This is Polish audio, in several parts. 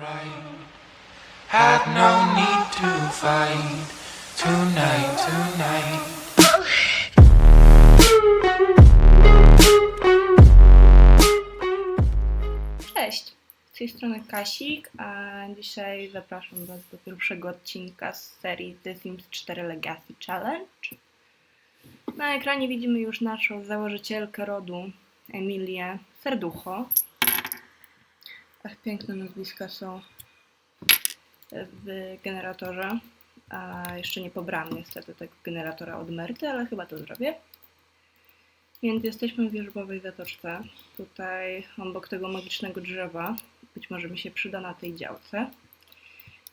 right. Had no need to fight tonight, tonight. Cześć! Z tej strony Kasik, a dzisiaj zapraszam Was do pierwszego odcinka z serii The Sims 4 Legacy Challenge. Na ekranie widzimy już naszą założycielkę rodu, Emilię Serducho. Ach, piękne nazwiska są w generatorze. A jeszcze nie pobrałam niestety tego generatora od Merty, ale chyba to zrobię. Więc jesteśmy w wierzbowej zatoczce. Tutaj obok tego magicznego drzewa. Być może mi się przyda na tej działce.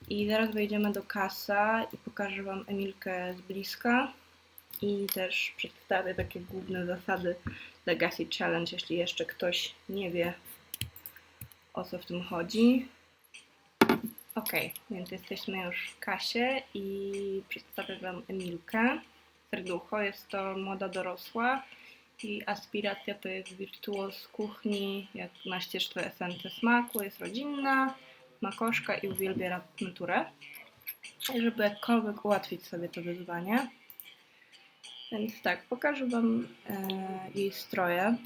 I zaraz wejdziemy do kasa i pokażę Wam Emilkę z bliska. I też przedstawię takie główne zasady Legacy Challenge, jeśli jeszcze ktoś nie wie o co w tym chodzi. Ok, więc jesteśmy już w kasie i przedstawię Wam Emilkę. Serducho jest to młoda dorosła i aspiracja to jest wirtuoz kuchni, jak na ścieżce esencje smaku, jest rodzinna, ma koszka i uwielbia naturę. Żeby jakkolwiek ułatwić sobie to wyzwanie. Więc tak, pokażę Wam e, jej stroje.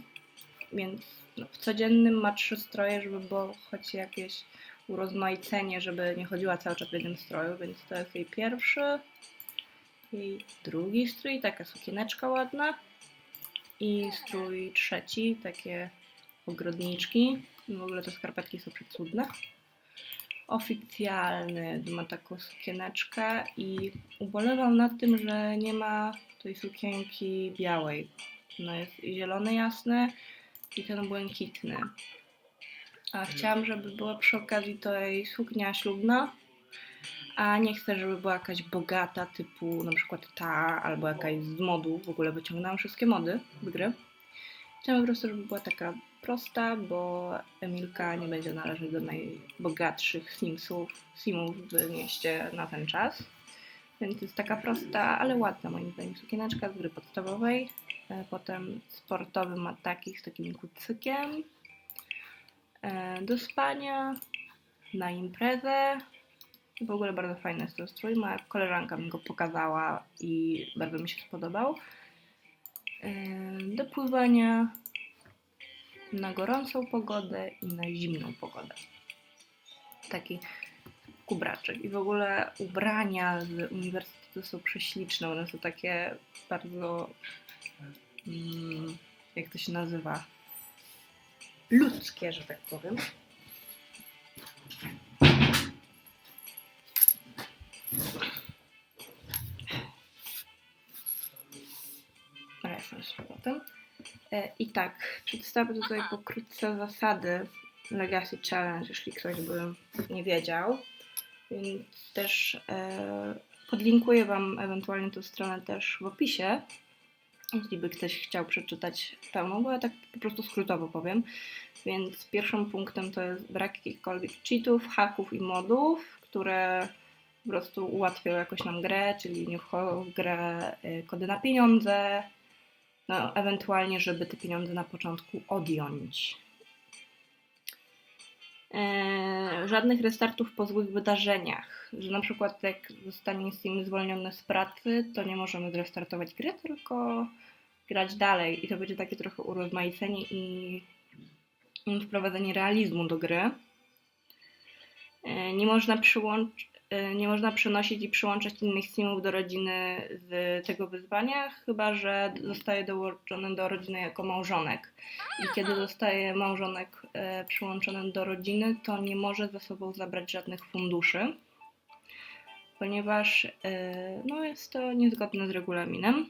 Więc no, w codziennym ma trzy stroje, żeby było choć jakieś urozmaicenie, żeby nie chodziła cały czas w jednym stroju, więc to jest jej pierwszy. Jej drugi strój, taka sukieneczka ładna. I strój trzeci, takie ogrodniczki. W ogóle te skarpetki są przecudne. Oficjalny ma taką sukieneczkę i ubolewam nad tym, że nie ma tej sukienki białej. No jest zielony jasny i ten błękitny. A chciałam, żeby była przy okazji to jej suknia ślubna, a nie chcę, żeby była jakaś bogata, typu na przykład ta, albo jakaś z modu. W ogóle wyciągnęłam wszystkie mody w gry. Chciałam po prostu, żeby była taka prosta, bo Emilka nie będzie należeć do najbogatszych simsów, simów w mieście na ten czas. Więc jest taka prosta, ale ładna moim zdaniem sukieneczka z gry podstawowej. E, Potem sportowy ma takich z takim kucykiem. E, Do spania, na imprezę. W ogóle bardzo fajny jest ten strój. Moja koleżanka mi go pokazała i bardzo mi się spodobał. E, Do pływania, na gorącą pogodę i na zimną pogodę. Taki kubraczek. I w ogóle ubrania z uniwersytetu są prześliczne. One są takie bardzo. Mm, jak to się nazywa? Ludzkie, że tak powiem. Ale jestem z powrotem. I tak, przedstawię tutaj pokrótce zasady Legacy Challenge, jeśli ktoś by nie wiedział. Więc też e, podlinkuję Wam ewentualnie tę stronę też w opisie, jeśli by ktoś chciał przeczytać pełną, bo ja tak po prostu skrótowo powiem. Więc pierwszym punktem to jest brak jakichkolwiek cheatów, haków i modów, które po prostu ułatwiają jakoś nam grę, czyli nie wchodzą w grę y, kody na pieniądze, no ewentualnie, żeby te pieniądze na początku odjąć. Eee, żadnych restartów po złych wydarzeniach, że na przykład jak zostanie Sim zwolniony z pracy, to nie możemy zrestartować gry, tylko grać dalej i to będzie takie trochę urozmaicenie i wprowadzenie realizmu do gry. E, Nie można, przyłącz, e, nie można przenosić i przyłączać innych simów do rodziny z tego wyzwania, chyba że zostaje dołączony do rodziny jako małżonek. I kiedy zostaje małżonek e, przyłączony do rodziny, to nie może ze sobą zabrać żadnych funduszy, ponieważ e, no, jest to niezgodne z regulaminem.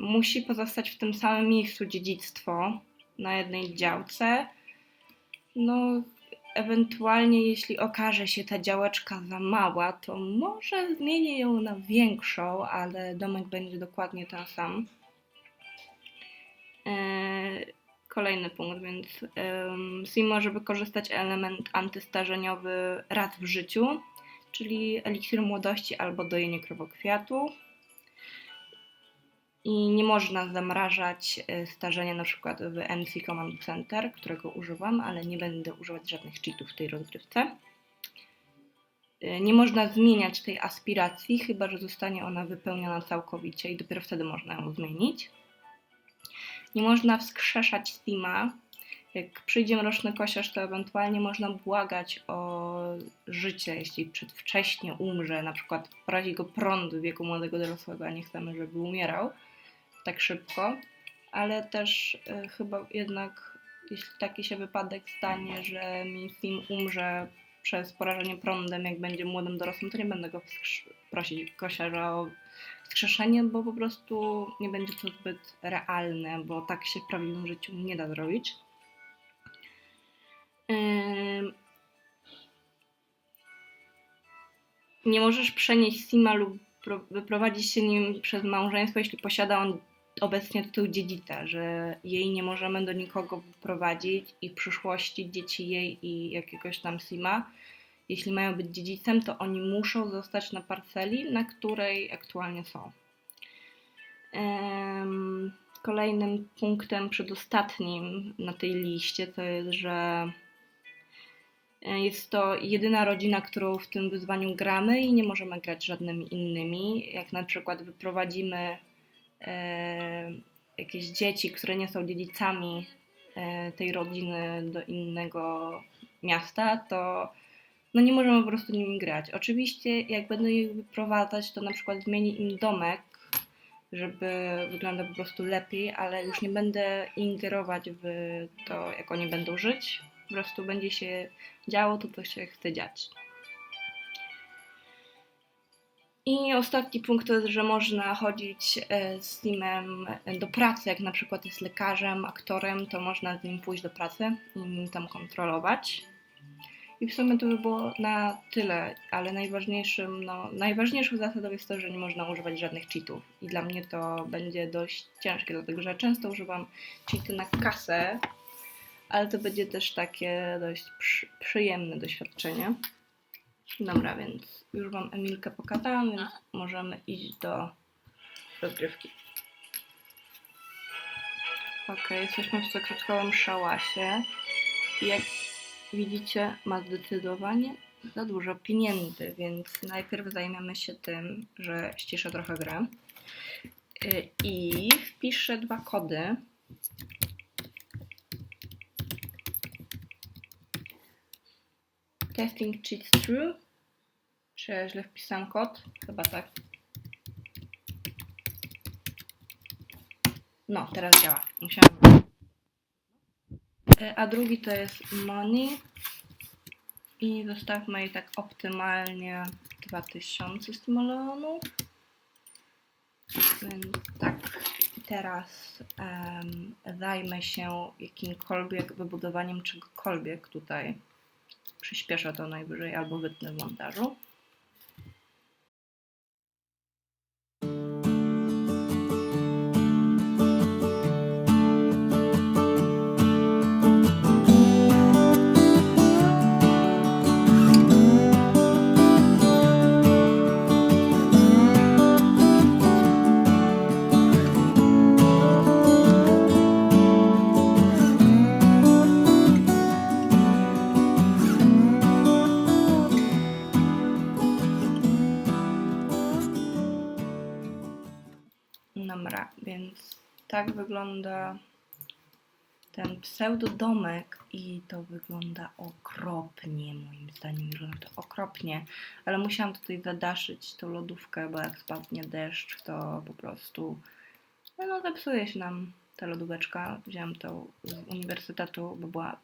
Musi pozostać w tym samym miejscu dziedzictwo na jednej działce. No, ewentualnie jeśli okaże się ta działeczka za mała, to może zmienię ją na większą, ale domek będzie dokładnie ten sam. Eee, Kolejny punkt, więc um, Sim może wykorzystać element antystarzeniowy raz w życiu, czyli eliksir młodości albo dojenie krowokwiatu. I nie można zamrażać e, starzenia na przykład w MC Command Center, którego używam, ale nie będę używać żadnych cheatów w tej rozgrywce. E, Nie można zmieniać tej aspiracji, chyba że zostanie ona wypełniona całkowicie i dopiero wtedy można ją zmienić. Nie można wskrzeszać Steama. Jak przyjdzie mroczny kosiarz, to ewentualnie można błagać o życie, jeśli przedwcześnie umrze, na przykład porazi go prąd w wieku młodego dorosłego, a nie chcemy, żeby umierał tak szybko, ale też e, chyba jednak, jeśli taki się wypadek stanie, że mi Steam umrze przez porażenie prądem, jak będzie młodym dorosłym, to nie będę go prosić kosiarza o wskrzeszenie, bo po prostu nie będzie to zbyt realne, bo tak się w prawdziwym życiu nie da zrobić. Ym, Nie możesz przenieść Sima lub pro- wyprowadzić się nim przez małżeństwo, jeśli posiada on obecnie tytuł dziedzica, że jej nie możemy do nikogo wyprowadzić i w przyszłości dzieci jej i jakiegoś tam Sima, jeśli mają być dziedzicem, to oni muszą zostać na parceli, na której aktualnie są. Kolejnym punktem, przedostatnim na tej liście, to jest, że e, jest to jedyna rodzina, którą w tym wyzwaniu gramy i nie możemy grać żadnymi innymi. Jak na przykład wyprowadzimy jakieś dzieci, które nie są dziedzicami e, tej rodziny do innego miasta, to no nie możemy po prostu nimi grać. Oczywiście jak będę ich wyprowadzać, to na przykład zmieni im domek, żeby wyglądał po prostu lepiej, ale już nie będę ingerować w to, jak oni będą żyć. Po prostu będzie się działo to, co się chce dziać. I ostatni punkt to jest, że można chodzić e, z Timem do pracy, jak na przykład jest lekarzem, aktorem, to można z nim pójść do pracy i tam kontrolować. I w sumie to by było na tyle, ale najważniejszym, no, najważniejszą zasadą jest to, że nie można używać żadnych cheatów. I dla mnie to będzie dość ciężkie, dlatego że często używam cheaty na kasę, ale to będzie też takie dość przy, przyjemne doświadczenie. Dobra, więc już Wam Emilkę pokazałam, więc możemy iść do rozgrywki. Ok, jesteśmy w sekretkowym szałasie. Jak widzicie, ma zdecydowanie za dużo pieniędzy, więc najpierw zajmiemy się tym, że ściszę trochę grę. Y, I wpiszę dwa kody. Testing cheats true. Czy ja źle wpisałam kod? Chyba tak. No, teraz działa. Musiałam. E, A drugi to jest money. I zostawmy jej tak optymalnie 2000 stimulonów. Więc tak. Teraz em, zajmę się jakimkolwiek wybudowaniem czegokolwiek tutaj. Przyspieszę to najwyżej albo wytnę w montażu. Tak wygląda ten pseudodomek i to wygląda okropnie, moim zdaniem wygląda to okropnie, ale musiałam tutaj zadaszyć tą lodówkę, bo jak spadnie deszcz, to po prostu no, zepsuje się nam ta lodóweczka. Wziąłam tą z uniwersytetu, bo była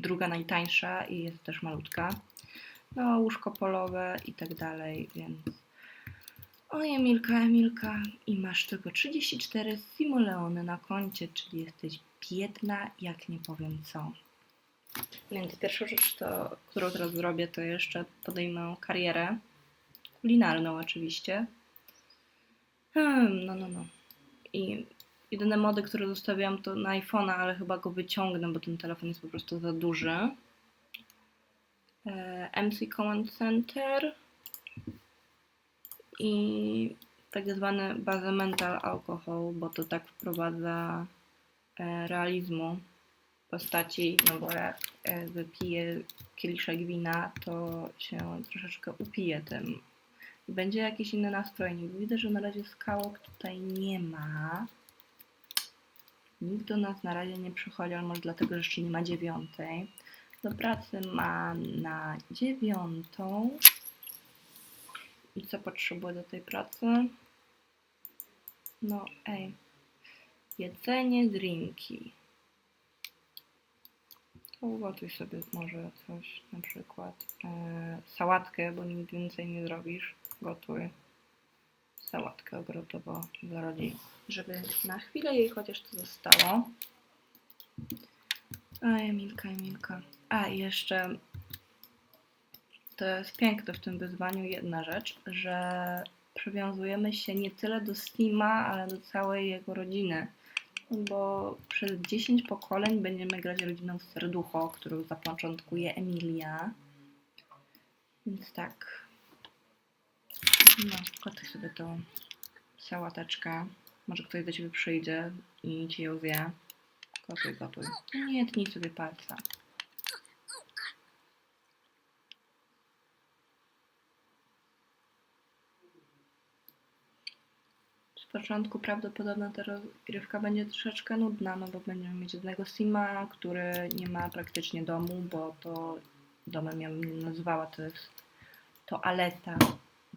druga najtańsza i jest też malutka. No, łóżko polowe i tak dalej, więc Oj, Emilka, Emilka, i masz tylko 34 simoleony na koncie, czyli jesteś biedna, jak nie powiem co. Więc pierwsza rzecz, to, którą teraz zrobię, to jeszcze podejmę karierę. Kulinarną oczywiście. Hmm, no, no, no. I jedyne mody, które zostawiam to na iPhone'a, ale chyba go wyciągnę, bo ten telefon jest po prostu za duży. E, MC Command Center. I tak zwany bazomental alkohol, bo to tak wprowadza e, realizmu postaci, no bo jak e, wypije kieliszek wina, to się troszeczkę upije tym. Będzie jakiś inny nastrojnik. Widzę, że na razie skałek tutaj nie ma. Nikt do nas na razie nie przychodzi, ale może dlatego, że jeszcze nie ma dziewiątej. Do pracy ma na dziewiątą. I co potrzebuję do tej pracy? No ej. Jedzenie, drinki. To ugotuj sobie może coś, na przykład e, sałatkę, bo nic więcej nie zrobisz. Gotuj sałatkę ogrodową dla rodziny, żeby na chwilę jej chociaż to zostało. A Emilka, Emilka. A jeszcze to jest piękne w tym wyzwaniu jedna rzecz, że przywiązujemy się nie tyle do Steama, ale do całej jego rodziny. Bo przez 10 pokoleń będziemy grać rodziną Serducho, którą zapoczątkuje Emilia. Więc tak. No, gotuj sobie tą sałateczkę. Może ktoś do ciebie przyjdzie i ci ją zje. Gotuj, gotuj. Nie tnij sobie palca. Z początku prawdopodobnie ta rozgrywka będzie troszeczkę nudna, no bo będziemy mieć jednego Sima, który nie ma praktycznie domu, bo to domem ja bym nie nazwała, to jest toaleta.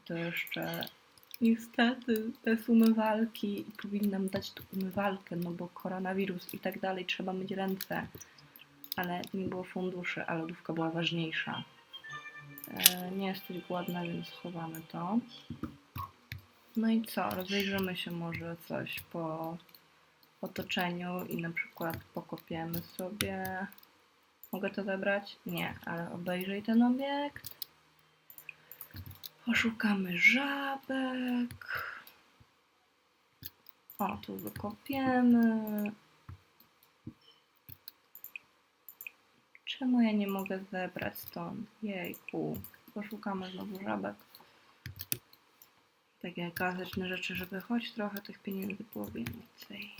To jeszcze niestety bez umywalki powinnam dać tu umywalkę, no bo koronawirus i tak dalej, trzeba myć ręce. Ale nie było funduszy, a lodówka była ważniejsza. E, nie jesteś głodna, więc schowamy to. No i co? Rozejrzymy się może coś po otoczeniu i na przykład pokopiemy sobie. Mogę to zebrać? Nie, ale obejrzyj ten obiekt. Poszukamy żabek. O, tu wykopiemy. Czemu ja nie mogę zebrać stąd? Jejku. Poszukamy znowu żabek takie klasyczne rzeczy, żeby choć trochę tych pieniędzy było więcej.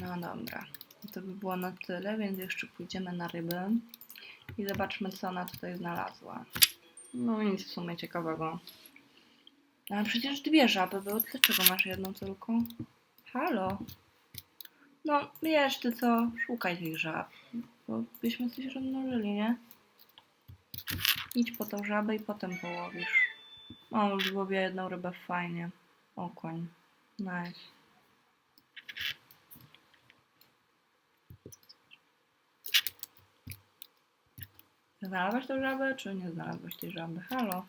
No dobra, to by było na tyle, więc jeszcze pójdziemy na ryby i zobaczmy, co ona tutaj znalazła. No nic w sumie ciekawego. Ale przecież dwie żaby były, dlaczego masz jedną tylko? Halo? No, wiesz ty co, szukaj tych żab, bo byśmy coś rozmnożyli, nie? Idź po tą żabę i potem połowisz. O, już złowię jedną rybę, fajnie. Okoń. Nice. Znalazłeś tą żabę, czy nie znalazłeś tej żaby? Halo?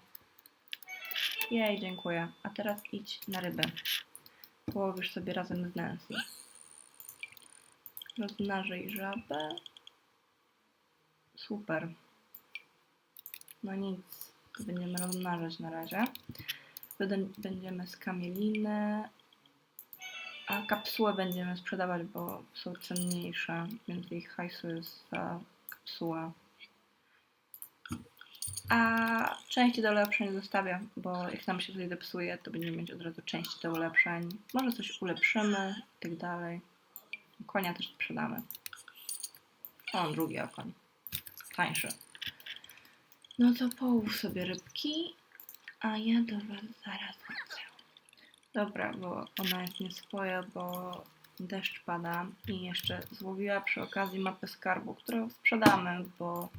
Jej, dziękuję. A teraz idź na rybę. Połowisz sobie razem z Nancy. Rozmnażaj żabę. Super. No nic, będziemy rozmnażać na razie. Będziemy z kamieliny, a kapsułę będziemy sprzedawać, bo są cenniejsze, więc ich hajsu jest za kapsułę. A części do ulepszeń zostawię, bo jak nam się coś zepsuje, to będziemy mieć od razu części do ulepszeń. Może coś ulepszymy i tak dalej. Konia też sprzedamy. O, drugi okoń. Tańszy. No to połóż sobie rybki, a ja do was zaraz wrócę. Dobra, bo ona jest nieswoja, bo deszcz pada i jeszcze złowiła przy okazji mapę skarbu, którą sprzedamy, bo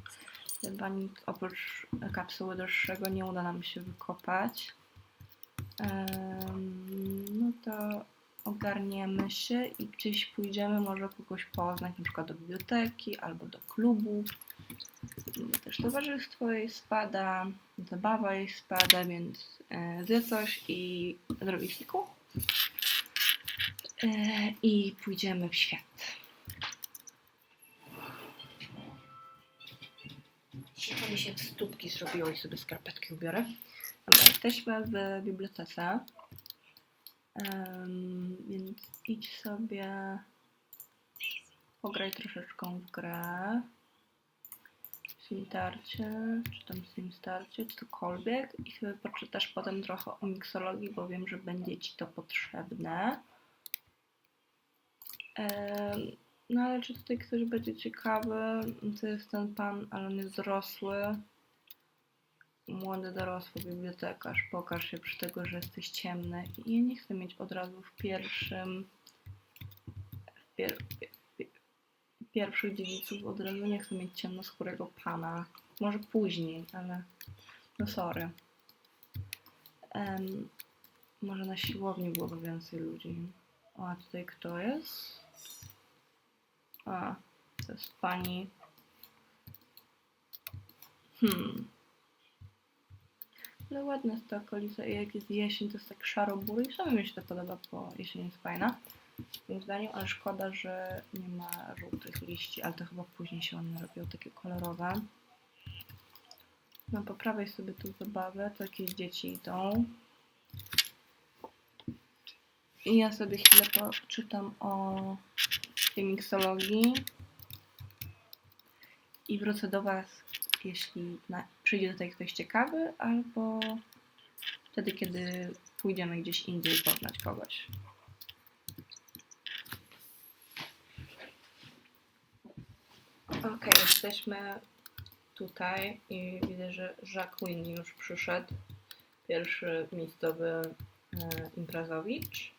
chyba nic oprócz kapsuły droższego nie uda nam się wykopać. Em, no to ogarniemy się i gdzieś pójdziemy, może kogoś poznać, na przykład do biblioteki albo do klubu. Też towarzystwo jej spada, zabawa jej spada, więc e, zje coś i zrobi siku. E, I pójdziemy w świat. Sika mi się w stópki zrobiło i sobie skarpetki ubiorę. Dobra, jesteśmy w bibliotece. Em, więc idź sobie. Pograj troszeczkę w grę. Simtarcie, czy tam Simstarcie, cokolwiek i sobie poczytasz potem trochę o miksologii, bo wiem, że będzie Ci to potrzebne. Em, No ale czy tutaj ktoś będzie ciekawy? To jest ten pan, ale on jest. Młody dorosły bibliotekarz. Pokaż się przy tego, że jesteś ciemny. I ja nie chcę mieć od razu w pierwszym w pier, pi- pi- pierwszych dziedziców od razu nie chcę mieć ciemnoskórego pana. Może później, ale no sorry. Em, może na siłowni byłoby więcej ludzi. O, a tutaj kto jest? A, to jest pani. Hmm. Ale ładna jest ta okolica i jak jest jesień, to jest tak szaro-bury i sobie mi się to podoba, bo jesień jest fajna. Moim zdaniem, ale szkoda, że nie ma żółtych liści, ale to chyba później się one robią takie kolorowe. No po prawej sobie tu zabawę, to jakieś dzieci idą. I ja sobie chwilę poczytam o tej miksologii. I wrócę do Was, jeśli na, przyjdzie tutaj ktoś ciekawy, albo wtedy, kiedy pójdziemy gdzieś indziej poznać kogoś. Okej, jesteśmy tutaj i widzę, że Jacqueline już przyszedł. Pierwszy miejscowy e, imprezowicz.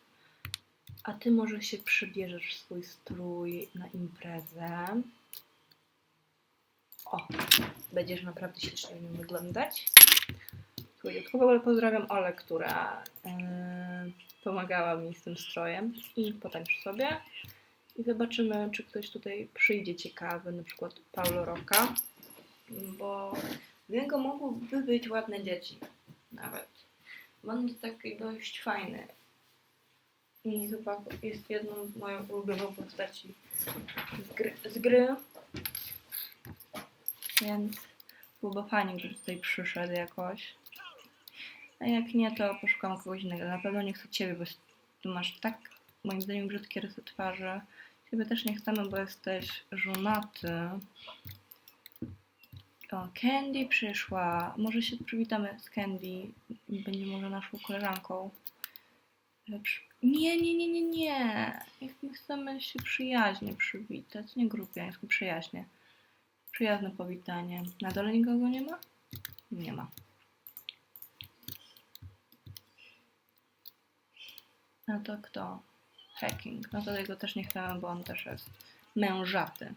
A ty może się przybierzesz w swój strój na imprezę. O, będziesz naprawdę ślicznie w nim wyglądać. Ogóle pozdrawiam Olę, która e, pomagała mi z tym strojem. I potańcz sobie. I zobaczymy, czy ktoś tutaj przyjdzie ciekawy, na przykład Paulo Roca, bo z niego mogłyby być ładne dzieci nawet. On jest taki dość fajny. I chyba jest jedną z moją ulubioną postaci z gry. Z gry. Więc byłoby fajnie, gdyby tutaj przyszedł jakoś. A jak nie, to poszukam kogoś innego. Na pewno nie chcę ciebie, bo ty masz tak, moim zdaniem, brzydkie rysy twarzy. Ciebie też nie chcemy, bo jesteś żonaty. O, Candy przyszła. Może się przywitamy z Candy. Będzie może naszą koleżanką. Nie, nie, nie, nie, nie. Jak my chcemy się przyjaźnie przywitać. Nie grupiańsko, przyjaźnie. Przyjazne powitanie. Na dole nikogo nie ma? Nie ma. No to kto? Hacking. No to tego też nie chcemy, bo on też jest mężaty.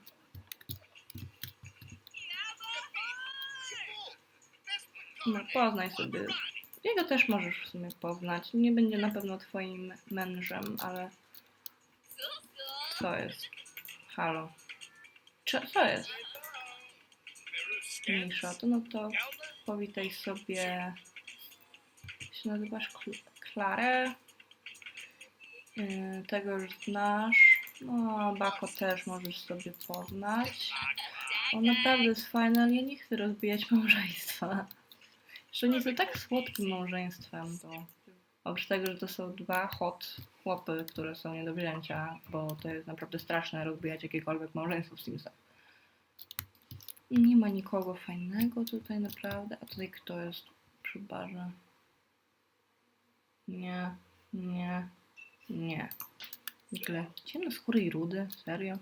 No poznaj sobie. Jego też możesz w sumie poznać. Nie będzie na pewno twoim mężem, ale... Co jest? Halo. Co jest? To, no to powitaj sobie... Się nazywasz? Kl- Klarę? Yy, tego już znasz. No, Bako też możesz sobie poznać. On naprawdę jest fajny, ale ja nie chcę rozbijać małżeństwa. Że nie są tak słodkim małżeństwem, to oprócz tego, że to są dwa hot chłopy, które są nie do wzięcia, bo to jest naprawdę straszne rozbijać jakiekolwiek małżeństwo w Simsach. Nie ma nikogo fajnego tutaj naprawdę. A tutaj kto jest przy barze? Nie, nie, nie. Zwykle ciemnoskóry i rudy, serio.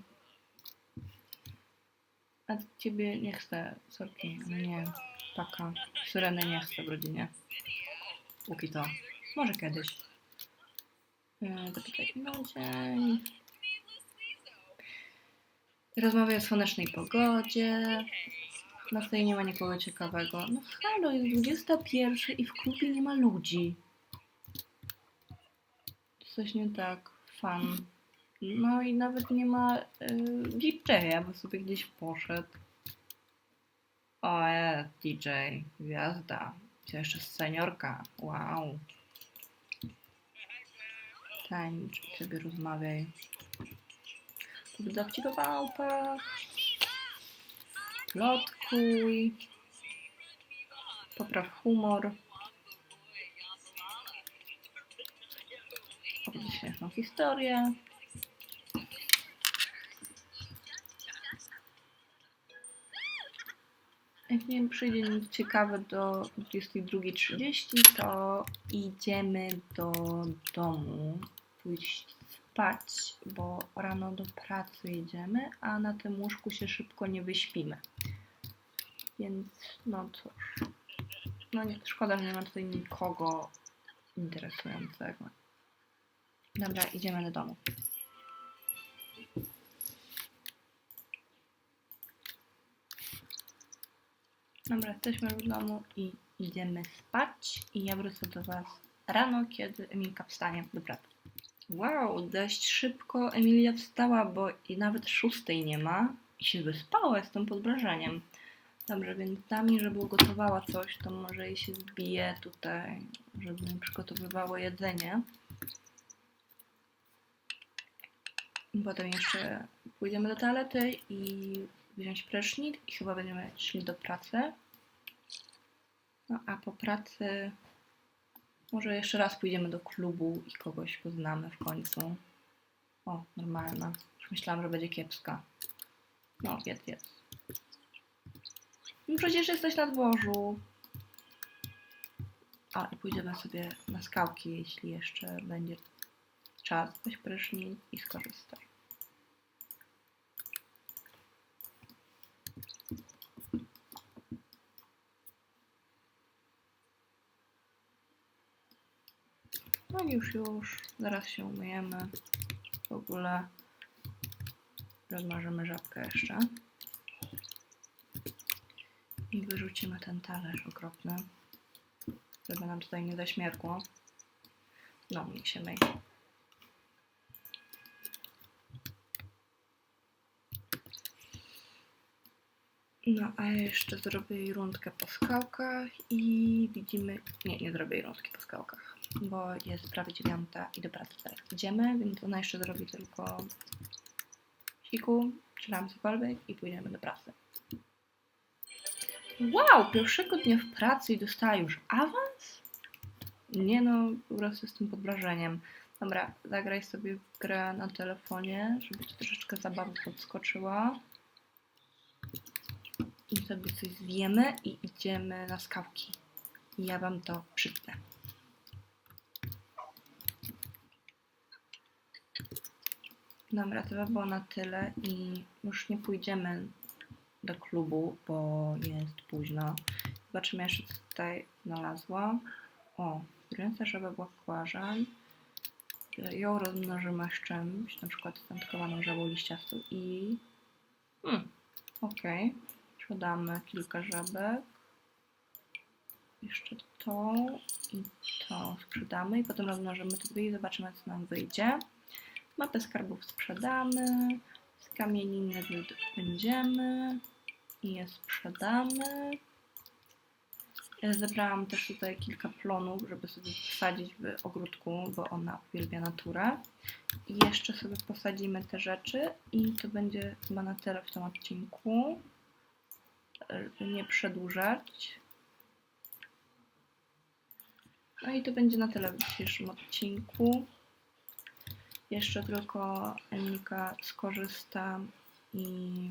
A ciebie nie chcę, sorki, nie. Taka. Syreny nie chcę w rodzinie. Póki to. Może kiedyś. Yy, to tutaj. Rozmawiaj o słonecznej pogodzie. Na stole nie ma nikogo ciekawego. No halo, jest 21 i w klubie nie ma ludzi. Coś nie tak. Fan. No i nawet nie ma yy, DJ-a, bo sobie gdzieś poszedł. O, DJ, gwiazda. To jeszcze seniorka. Wow. Tańcz sobie rozmawiaj. W dowcip o małpach. Tak. Plotkuj. Popraw humor. Opowiedz śmieszną historię. Jak nie przyjdzie nic ciekawe do 22.30, to idziemy do domu pójść spać, bo rano do pracy jedziemy, a na tym łóżku się szybko nie wyśpimy. Więc no cóż. No nie, szkoda, że nie ma tutaj nikogo interesującego. Dobra, idziemy do domu. Dobra, jesteśmy w domu i idziemy spać. I ja wrócę do Was rano, kiedy Emilka wstanie do pracy. Wow, dość szybko Emilia wstała, bo i nawet szóstej nie ma. I się wyspała, jestem pod wrażeniem. Dobrze, więc dami, żeby ugotowała coś, to może jej się zbije tutaj, żeby przygotowywało jedzenie. Potem jeszcze pójdziemy do toalety i wziąć prysznic i chyba będziemy szli do pracy. No a po pracy może jeszcze raz pójdziemy do klubu i kogoś poznamy w końcu. O, normalna. Myślałam, że będzie kiepska. No, jest, jest. No przecież jesteś na dworzu. A, i pójdziemy sobie na skałki, jeśli jeszcze będzie czas. Weź prysznic i skorzystaj. No już, już. Zaraz się umyjemy. W ogóle rozmarzymy żabkę jeszcze. I wyrzucimy ten talerz okropny. Żeby nam tutaj nie zaśmierkło. No, niech się myje. No, a jeszcze zrobię rundkę po skałkach i widzimy... Nie, nie zrobię rundki po skałkach, bo jest prawie dziewiąta i do pracy teraz idziemy, więc ona jeszcze zrobi tylko siku, czy tam cokolwiek i pójdziemy do pracy. Wow, pierwszego dnia w pracy i dostała już awans? Nie no, po prostu jestem pod wrażeniem. Dobra, zagraj sobie w grę na telefonie, żeby ci troszeczkę zabawa podskoczyła. I sobie coś zjemy i idziemy na skałki. I ja wam to przytnę. Dobra, to by było na tyle i już nie pójdziemy do klubu, bo jest późno. Zobaczymy jeszcze co tutaj znalazłam. O, ręce, żeby była kłarzem. Ją rozmnożymy z czymś, na przykład stętkowaną żabą liściastą i... Hmm, okej. Sprzedamy kilka żabek. Jeszcze to i to sprzedamy i potem rozmnożymy dwie i zobaczymy co nam wyjdzie. Mapę skarbów sprzedamy. Z kamieniny będziemy i je sprzedamy. Ja Zebrałam też tutaj kilka plonów, żeby sobie wsadzić w ogródku, bo ona uwielbia naturę. I jeszcze sobie posadzimy te rzeczy i to będzie chyba na tyle w tym odcinku. Żeby nie przedłużać. No i to będzie na tyle w dzisiejszym odcinku. Jeszcze tylko Emilka skorzysta i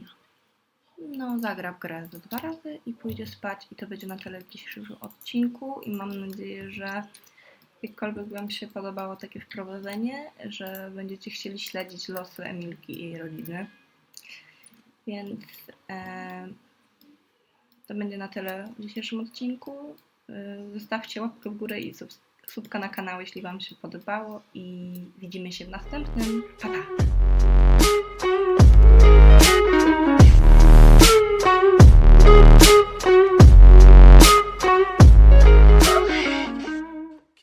no, zagra w grę ze dwa razy i pójdzie spać i to będzie na tyle w dzisiejszym odcinku i mam nadzieję, że jakkolwiek Wam się podobało takie wprowadzenie, że będziecie chcieli śledzić losy Emilki i jej rodziny. Więc e, to będzie na tyle w dzisiejszym odcinku. E, zostawcie łapkę w górę i subs- subka na kanał, jeśli Wam się podobało i widzimy się w następnym. Pa, pa!